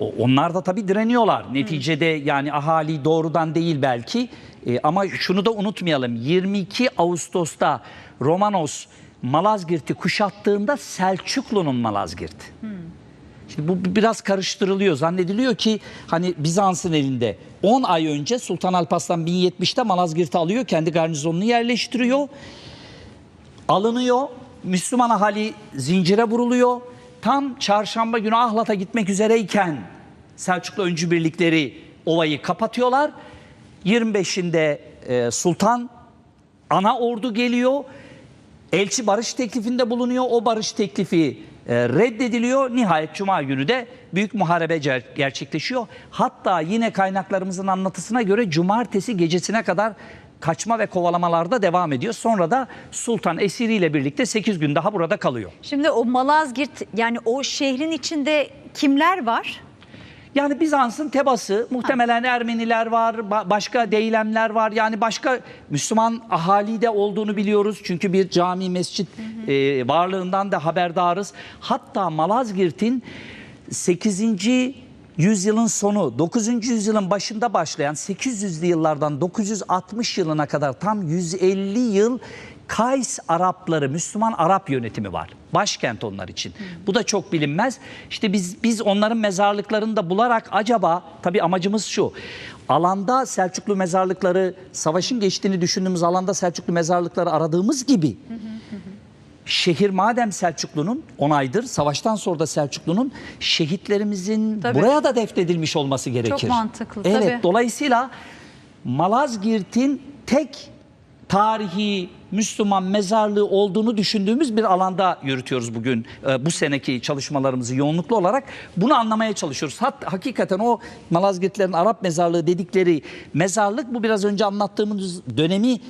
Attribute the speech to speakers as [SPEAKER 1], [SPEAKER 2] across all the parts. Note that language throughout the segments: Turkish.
[SPEAKER 1] Onlar da tabii direniyorlar. Neticede yani ahali doğrudan değil belki E, ama şunu da unutmayalım. 22 Ağustos'ta Romanos Malazgirt'i kuşattığında Selçuklu'nun Malazgirt. Şimdi bu biraz karıştırılıyor. Zannediliyor ki hani Bizans'ın elinde 10 ay önce Sultan Alparslan 1070'te Malazgirt'i alıyor. Kendi garnizonunu yerleştiriyor. Alınıyor. Müslüman ahali zincire vuruluyor. Tam çarşamba günü Ahlat'a gitmek üzereyken Selçuklu öncü birlikleri ovayı kapatıyorlar. 25'inde e, Sultan ana ordu geliyor. Elçi barış teklifinde bulunuyor. O barış teklifi e, reddediliyor. Nihayet Cuma günü de büyük muharebe cer- gerçekleşiyor. Hatta yine kaynaklarımızın anlatısına göre cumartesi gecesine kadar kaçma ve kovalamalarda devam ediyor. Sonra da Sultan esiriyle birlikte 8 gün daha burada kalıyor.
[SPEAKER 2] Şimdi o Malazgirt yani o şehrin içinde kimler var?
[SPEAKER 1] Yani Bizans'ın tebası muhtemelen Ermeniler var, ba- başka deylemler var. Yani başka Müslüman ahali de olduğunu biliyoruz. Çünkü bir cami, mescit e, varlığından da haberdarız. Hatta Malazgirt'in 8. yüzyılın sonu, 9. yüzyılın başında başlayan 800'lü yıllardan 960 yılına kadar tam 150 yıl Kays Arapları, Müslüman Arap yönetimi var. Başkent onlar için. Bu da çok bilinmez. İşte biz biz onların mezarlıklarını da bularak acaba tabii amacımız şu. Alanda Selçuklu mezarlıkları, savaşın geçtiğini düşündüğümüz alanda Selçuklu mezarlıkları aradığımız gibi şehir madem Selçuklu'nun 10 aydır savaştan sonra da Selçuklu'nun şehitlerimizin
[SPEAKER 2] Tabii.
[SPEAKER 1] buraya da defnedilmiş olması gerekir.
[SPEAKER 2] mantıklı,
[SPEAKER 1] Evet
[SPEAKER 2] tabii.
[SPEAKER 1] dolayısıyla Malazgirt'in tek tarihi Müslüman mezarlığı olduğunu düşündüğümüz bir alanda yürütüyoruz bugün e, bu seneki çalışmalarımızı yoğunluklu olarak bunu anlamaya çalışıyoruz. Hat, hakikaten o Malazgirtlerin Arap mezarlığı dedikleri mezarlık bu biraz önce anlattığımız dönemi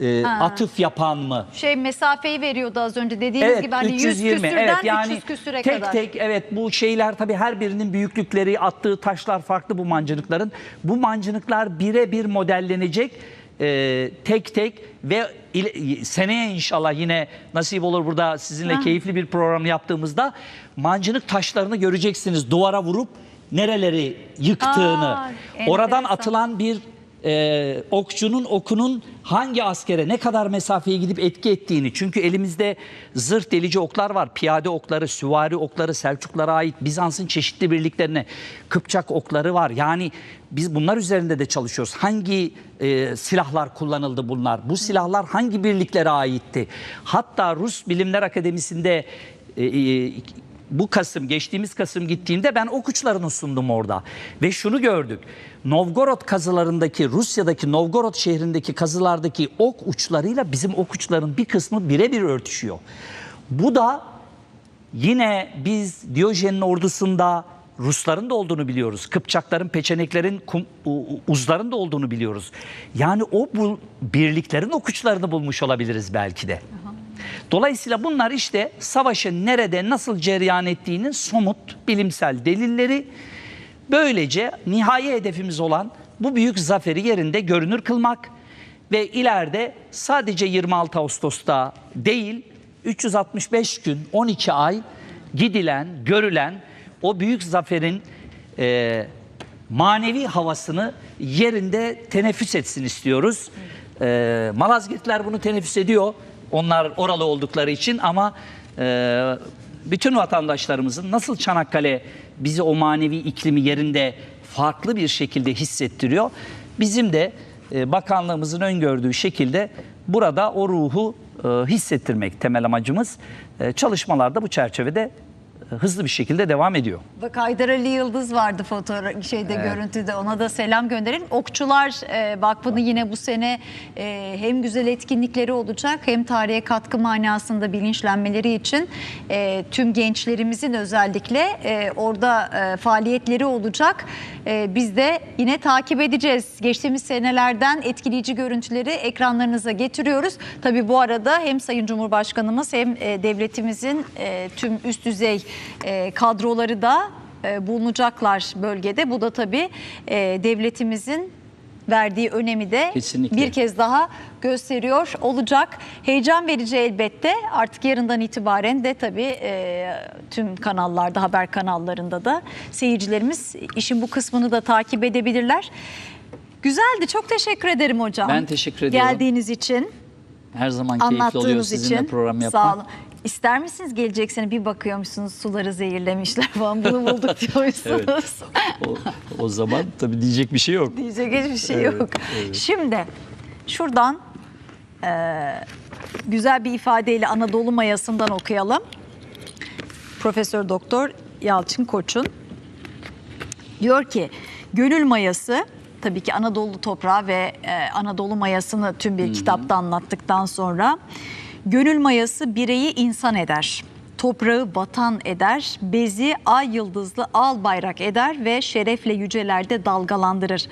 [SPEAKER 1] e, atıf yapan mı?
[SPEAKER 2] Şey mesafeyi veriyordu az önce dediğiniz gibi hani 100 küsürden
[SPEAKER 1] evet yani
[SPEAKER 2] 300 küsüre
[SPEAKER 1] tek
[SPEAKER 2] kadar.
[SPEAKER 1] tek evet bu şeyler tabii her birinin büyüklükleri attığı taşlar farklı bu mancınıkların. Bu mancınıklar birebir modellenecek e, tek tek ve ile- seneye inşallah yine nasip olur burada sizinle keyifli bir program yaptığımızda mancınık taşlarını göreceksiniz duvara vurup nereleri yıktığını.
[SPEAKER 2] Aa,
[SPEAKER 1] Oradan
[SPEAKER 2] enteresan.
[SPEAKER 1] atılan bir e, okçunun okunun hangi askere ne kadar mesafeye gidip etki ettiğini. Çünkü elimizde zırh delici oklar var. Piyade okları, süvari okları, Selçuklara ait Bizans'ın çeşitli birliklerine Kıpçak okları var. Yani biz bunlar üzerinde de çalışıyoruz. Hangi e, silahlar kullanıldı bunlar? Bu silahlar hangi birliklere aitti? Hatta Rus Bilimler Akademisi'nde e, e, bu Kasım, geçtiğimiz Kasım gittiğimde ben ok uçlarını sundum orada. Ve şunu gördük. Novgorod kazılarındaki, Rusya'daki Novgorod şehrindeki kazılardaki ok uçlarıyla bizim ok uçların bir kısmı birebir örtüşüyor. Bu da yine biz Diyojen'in ordusunda Rusların da olduğunu biliyoruz. Kıpçakların, Peçeneklerin, kum, uzların da olduğunu biliyoruz. Yani o bu birliklerin ok uçlarını bulmuş olabiliriz belki de. Dolayısıyla bunlar işte savaşın nerede nasıl cereyan ettiğinin somut bilimsel delilleri. Böylece nihai hedefimiz olan bu büyük zaferi yerinde görünür kılmak ve ileride sadece 26 Ağustos'ta değil 365 gün 12 ay gidilen, görülen o büyük zaferin e, manevi havasını yerinde teneffüs etsin istiyoruz. E, Malazgirtler bunu teneffüs ediyor. Onlar oralı oldukları için ama e, bütün vatandaşlarımızın nasıl Çanakkale bizi o manevi iklimi yerinde farklı bir şekilde hissettiriyor. Bizim de e, bakanlığımızın öngördüğü şekilde burada o ruhu e, hissettirmek temel amacımız. E, çalışmalar da bu çerçevede hızlı bir şekilde devam ediyor.
[SPEAKER 2] Bak Haydar Ali Yıldız vardı fotoğraf şeyde görüntüde ona da selam gönderin. Okçular e, Vakfı'nın yine bu sene e, hem güzel etkinlikleri olacak hem tarihe katkı manasında bilinçlenmeleri için e, tüm gençlerimizin özellikle e, orada e, faaliyetleri olacak. E, biz de yine takip edeceğiz. Geçtiğimiz senelerden etkileyici görüntüleri ekranlarınıza getiriyoruz. Tabii bu arada hem Sayın Cumhurbaşkanımız hem e, devletimizin e, tüm üst düzey e, kadroları da e, bulunacaklar bölgede. Bu da tabii e, devletimizin verdiği önemi de
[SPEAKER 1] Kesinlikle.
[SPEAKER 2] bir kez daha gösteriyor olacak. Heyecan verici elbette. Artık yarından itibaren de tabii e, tüm kanallarda, haber kanallarında da seyircilerimiz işin bu kısmını da takip edebilirler. Güzeldi. Çok teşekkür ederim hocam.
[SPEAKER 1] Ben teşekkür ediyorum.
[SPEAKER 2] Geldiğiniz için,
[SPEAKER 1] Her zaman keyifli oluyor sizinle
[SPEAKER 2] için.
[SPEAKER 1] program yapmak.
[SPEAKER 2] Sağ olun. İster misiniz gelecek sene bir bakıyormuşsunuz suları zehirlemişler falan bunu bulduk diyormuşsunuz.
[SPEAKER 1] O, o zaman tabii diyecek bir şey yok.
[SPEAKER 2] Diyecek hiçbir şey
[SPEAKER 1] Evet,
[SPEAKER 2] yok.
[SPEAKER 1] evet.
[SPEAKER 2] Şimdi şuradan eee, güzel bir ifadeyle Anadolu mayasından okuyalım. Profesör Doktor Yalçın Koç'un diyor ki gönül mayası tabii ki Anadolu toprağı ve e, Anadolu mayasını tüm bir kitapta anlattıktan sonra gönül mayası bireyi insan eder. Toprağı vatan eder, bezi ay yıldızlı al bayrak eder ve şerefle yücelerde dalgalandırır.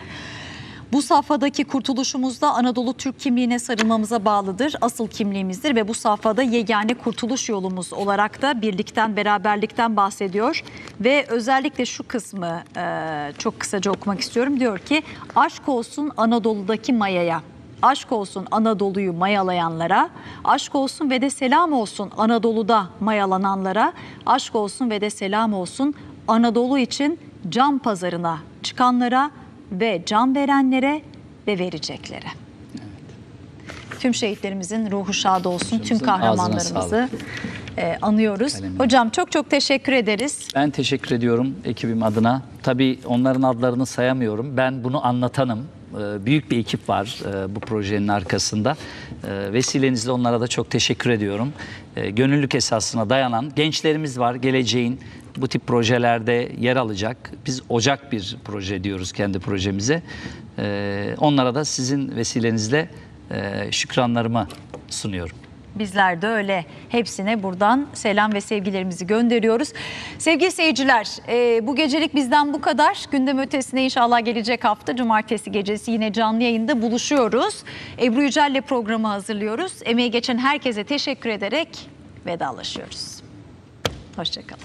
[SPEAKER 2] Bu safhadaki kurtuluşumuz da Anadolu Türk kimliğine sarılmamıza bağlıdır. Asıl kimliğimizdir ve bu safhada yegane kurtuluş yolumuz olarak da birlikten, beraberlikten bahsediyor. Ve özellikle şu kısmı e, çok kısaca okumak istiyorum. Diyor ki aşk olsun Anadolu'daki mayaya. Aşk olsun Anadolu'yu mayalayanlara, aşk olsun ve de selam olsun Anadolu'da mayalananlara, aşk olsun ve de selam olsun Anadolu için can pazarına çıkanlara ve can verenlere ve vereceklere. Tüm şehitlerimizin ruhu şad olsun. Tüm kahramanlarımızı e, anıyoruz. Hocam çok çok teşekkür ederiz.
[SPEAKER 1] Ben teşekkür ediyorum ekibim adına. Tabii onların adlarını sayamıyorum. Ben bunu anlatanım. Ee, Büyük bir ekip var e, bu projenin arkasında. Ee, Vesilenizle onlara da çok teşekkür ediyorum. Ee, Gönüllülük esasına dayanan gençlerimiz var. Geleceğin bu tip projelerde yer alacak. Biz ocak bir proje diyoruz kendi projemize. Onlara da sizin vesilenizle e, şükranlarımı sunuyorum.
[SPEAKER 2] Bizler de öyle. Hepsine buradan selam ve sevgilerimizi gönderiyoruz. Sevgili seyirciler, e, bu gecelik bizden bu kadar. Gündem ötesine inşallah gelecek hafta cumartesi gecesi yine canlı yayında buluşuyoruz. Ebru Yücel'le programı hazırlıyoruz. Emeği geçen herkese teşekkür ederek vedalaşıyoruz. Hoşçakalın.